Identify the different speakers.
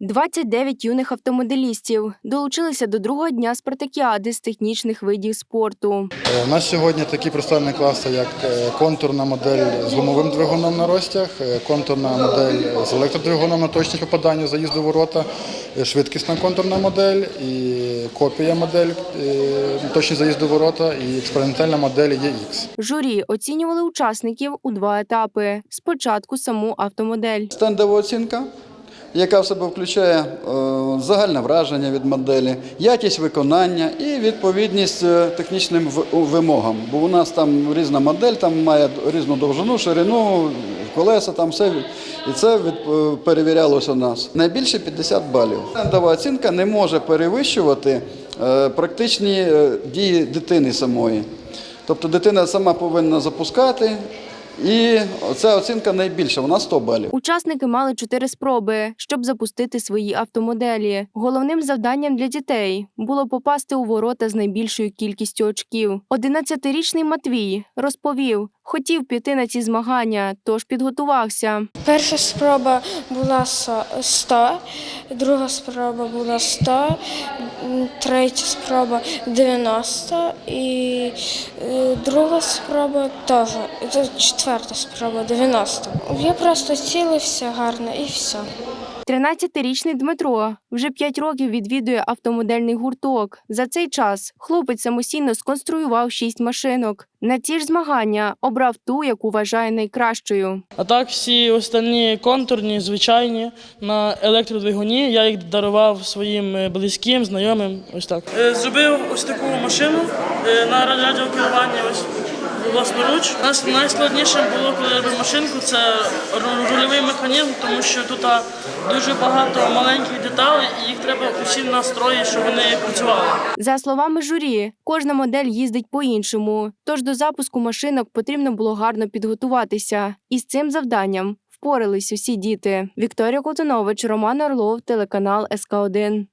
Speaker 1: 29 юних автомоделістів долучилися до другого дня спартакіади з технічних видів спорту.
Speaker 2: Е, у нас сьогодні такі представлені класи, як е, контурна модель з гумовим двигуном на розтяг, е, контурна модель з електродвигуном на точність попадання заїзду ворота, швидкісна контурна модель і копія модель е, точність заїзду ворота і експериментальна модель EX.
Speaker 1: Журі оцінювали учасників у два етапи. Спочатку саму автомодель.
Speaker 3: Стендова оцінка, яка в себе включає е, загальне враження від моделі, якість виконання і відповідність е, технічним в- вимогам. Бо у нас там різна модель, там має різну довжину, ширину, колеса, там все. І це від, е, перевірялося у нас. Найбільше 50 балів. Стендова оцінка не може перевищувати е, практичні е, дії дитини самої. Тобто дитина сама повинна запускати. І ця оцінка найбільша, вона 100 балів.
Speaker 1: Учасники мали чотири спроби, щоб запустити свої автомоделі. Головним завданням для дітей було попасти у ворота з найбільшою кількістю очків. 11-річний Матвій розповів, хотів піти на ці змагання, тож підготувався.
Speaker 4: Перша спроба була со- 100, друга спроба була 100, третя спроба 90 і е, друга спроба теж, четверта спроба 90. Я просто цілився гарно і все.
Speaker 1: 13-річний Дмитро вже 5 років відвідує автомодельний гурток. За цей час хлопець самостійно сконструював 6 машинок. На ті ж змагання обрав ту, яку вважає найкращою.
Speaker 5: А так всі останні контурні, звичайні на електродвигуні. Я їх дарував своїм е, близьким, знайомим. Ось так. Е, Зробив ось таку машину е, на радіокеруванні. Ось власноруч. Нас найскладніше було, коли я робив машинку, це ру- рульовий механізм, тому що тут дуже багато маленьких деталей, і їх треба усі настроїти, щоб вони працювали.
Speaker 1: За словами журі, кожна модель їздить по-іншому. Тож до запуску машинок потрібно було гарно підготуватися. І з цим завданням впорались усі діти. Вікторія Котунович, Роман Орлов, телеканал СК 1